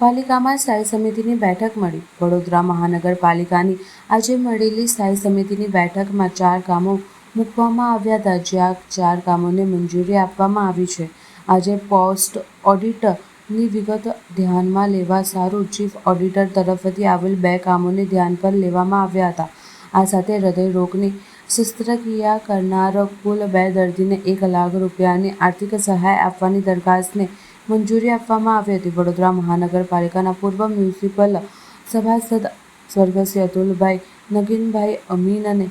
પાલિકામાં સ્થાયી સમિતિની બેઠક મળી. વડોદરા મહાનગરપાલિકાની આજે મળેલી સ્થાયી સમિતિની બેઠકમાં ચાર કામો મૂકવામાં આવ્યા હતા, જ્યાં ચાર કામોને મંજૂરી આપવામાં આવી છે. આજે પોસ્ટ ઓડિટની વિગત ધ્યાનમાં લેવા સારું ચીફ ઓડિટર તરફથી આવેલ બે કામોને ધ્યાન પર લેવામાં આવ્યા હતા. આ સાથે હૃદયરોગની શસ્ત્રક્રિયા કરનાર કુલ બે દર્દીને એક લાખ રૂપિયાની આર્થિક સહાય આપવાની દરખાસ્તને મંજૂરી આપવામાં આવી હતી. વડોદરા મહાનગરપાલિકાના પૂર્વ મ્યુનિસિપલ સભાસદ સ્વર્ગસ્થ અતુલભાઈ નગીનભાઈ અમીન અને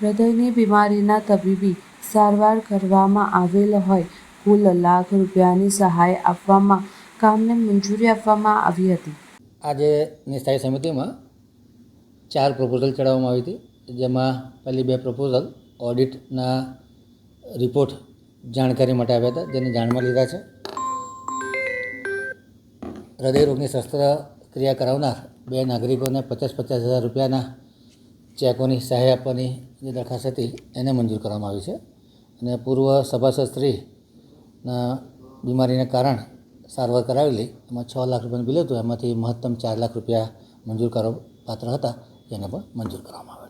હૃદયની બીમારીના તબીબી સારવાર કરવામાં આવેલ હોય, કુલ લાખ રૂપિયાની સહાય આપવામાં, કામને મંજૂરી આપવામાં આવી હતી. આજે સ્થાયી સમિતિમાં ચાર પ્રપોઝલ ચડાવવામાં આવી હતી. જેમાં પહેલી બે પ્રપોઝલ ઓડિટના રિપોર્ટ જાણકારી માટે આવ્યા હતા, જેને જાણમાં લીધા છે. હૃદયરોગની શસ્ત્રક્રિયા કરાવનાર બે નાગરિકોને પચાસ પચાસ હજાર રૂપિયાના ચેકોની સહાય આપવાની જે દરખાસ્ત હતી એને મંજૂર કરવામાં આવી છે. અને પૂર્વ સભાસદ શ્રીના બીમારીને કારણ સારવાર કરાવેલી, એમાં છ લાખ રૂપિયાનું બિલ હતું. એમાંથી મહત્તમ ચાર લાખ રૂપિયા મંજૂર કરવા પાત્ર હતા, એને પણ મંજૂર કરવામાં આવ્યા